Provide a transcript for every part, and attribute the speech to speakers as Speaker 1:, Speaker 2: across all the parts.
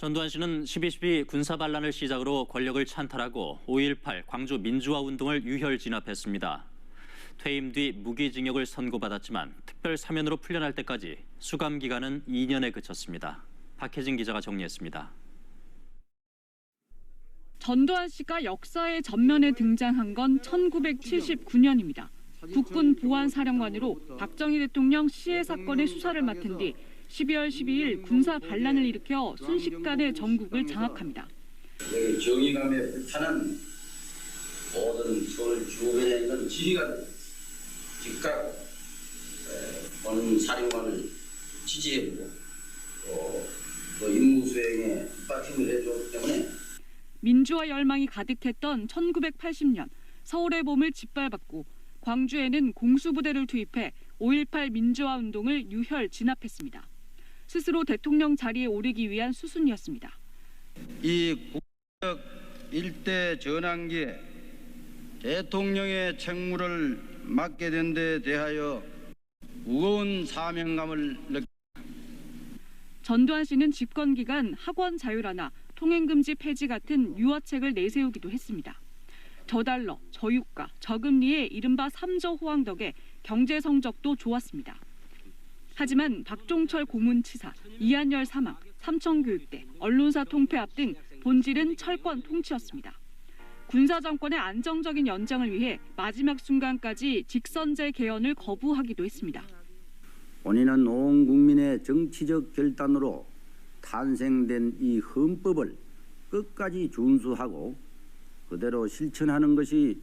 Speaker 1: 전두환 씨는 12.12 군사 반란을 시작으로 권력을 찬탈하고 5.18 광주 민주화 운동을 유혈 진압했습니다. 퇴임 뒤 무기징역을 선고받았지만 특별 사면으로 풀려날 때까지 수감 기간은 2년에 그쳤습니다. 박혜진 기자가 정리했습니다.
Speaker 2: 전두환 씨가 역사의 전면에 등장한 건 1979년입니다. 국군 보안사령관으로 박정희 대통령 시해 사건의 수사를 맡은 뒤 12월 12일 군사 반란을 일으켜 순식간에 전국을 장악합니다.
Speaker 3: 여기 정의감에 불타는 모든 서울 주변에 있는 지휘관들 즉각 에, 본 사령관을 지지해주고 또, 또 임무 수행에 뒷받침을 해줬기 때문에
Speaker 2: 민주화 열망이 가득했던 1980년 서울의 봄을 짓밟았고 광주에는 공수부대를 투입해 5.18 민주화 운동을 유혈 진압했습니다. 스스로 대통령 자리에 오르기 위한 수순이었습니다.
Speaker 4: 이 국적 일대 전환기에 대통령의 책무를 맡게 된 데 대하여 무거운 사명감을 느끼
Speaker 2: 전두환 씨는 집권 기간 학원 자율화나 통행금지 폐지 같은 유화책을 내세우기도 했습니다. 저달러, 저유가, 저금리의 이른바 3조 호황 덕에 경제 성적도 좋았습니다. 하지만 박종철 고문치사, 이한열 사망, 삼청교육대, 언론사 통폐합 등 본질은 철권 통치였습니다. 군사 정권의 안정적인 연장을 위해 마지막 순간까지 직선제 개헌을 거부하기도 했습니다.
Speaker 5: 본인은 온 국민의 정치적 결단으로 탄생된 이 헌법을 끝까지 준수하고 그대로 실천하는 것이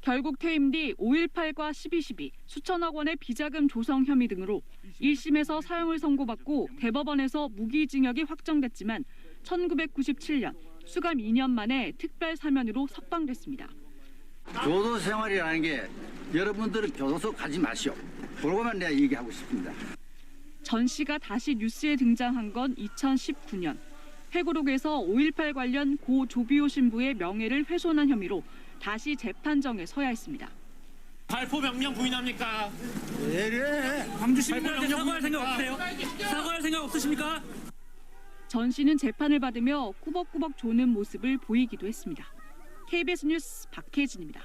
Speaker 2: 결국 퇴임 뒤 5.18과 12.12, 수천억 원의 비자금 조성 혐의 등으로 1심에서 사형을 선고받고 대법원에서 무기징역이 확정됐지만 1997년 수감 2년 만에 특별 사면으로 석방됐습니다.
Speaker 4: 교도 생활이라는 게 여러분들은 교도소 가지 마시오. 그러고만 내가 얘기하고 싶습니다.
Speaker 2: 전 씨가 다시 뉴스에 등장한 건 2019년. 회고록에서 5.18 관련 고 조비오 신부의 명예를 훼손한 혐의로 다시 재판정에 서야 했습니다.
Speaker 6: 발포 명령 부인합니까?
Speaker 4: 왜 이래?
Speaker 6: 광주 시민들한테 사과할 생각 없으세요? 사과할 생각 없으십니까?
Speaker 2: 전 씨는 재판을 받으며 꾸벅꾸벅 조는 모습을 보이기도 했습니다. KBS 뉴스 박혜진입니다.